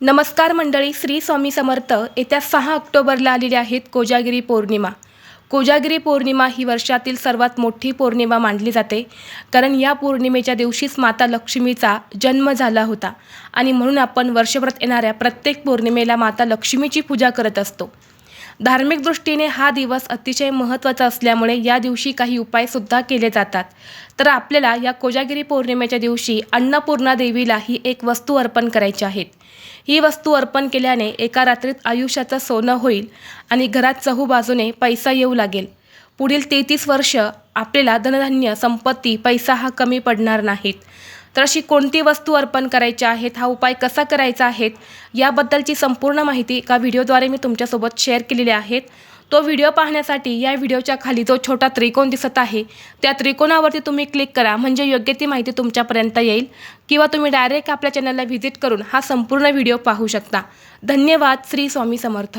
नमस्कार मंडळी श्री स्वामी समर्थ. येत्या सहा ऑक्टोबरला आलेल्या आहेत कोजागिरी पौर्णिमा. कोजागिरी पौर्णिमा ही वर्षातील सर्वात मोठी पौर्णिमा मानली जाते. कारण या पौर्णिमेच्या दिवशीच माता लक्ष्मीचा जन्म झाला होता. आणि म्हणून आपण वर्षभरात येणाऱ्या प्रत्येक पौर्णिमेला माता लक्ष्मीची पूजा करत असतो. धार्मिक दृष्टीने हा दिवस अतिशय महत्त्वाचा असल्यामुळे या दिवशी काही उपायसुद्धा केले जातात. तर आपल्याला या कोजागिरी पौर्णिमेच्या दिवशी अन्नपूर्णा देवीला ही एक वस्तू अर्पण करायची आहेत. ही वस्तू अर्पण केल्याने एका रात्रीत आयुष्याचं सोनं होईल आणि घरात चहूबाजूने पैसा येऊ लागेल. पुढील तेहतीस वर्ष आपल्याला धनधान्य संपत्ती पैसा हा कमी पडणार नाहीत. तर अशी कोणती वस्तू अर्पण करायच्या आहेत? हा उपाय कसा करायचा आहेत? याबद्दलची संपूर्ण माहिती एका व्हिडिओद्वारे मी तुमच्यासोबत शेअर केलेली आहेत. तो व्हिडिओ पाहण्यासाठी या व्हिडिओच्या खाली जो छोटा त्रिकोण दिसत आहे त्या त्रिकोणावरती तुम्ही क्लिक करा म्हणजे योग्य ती माहिती तुमच्यापर्यंत येईल किंवा तुम्ही डायरेक्ट आपल्या चॅनलला व्हिजिट करून हा संपूर्ण व्हिडिओ पाहू शकता. धन्यवाद. श्री स्वामी समर्थ.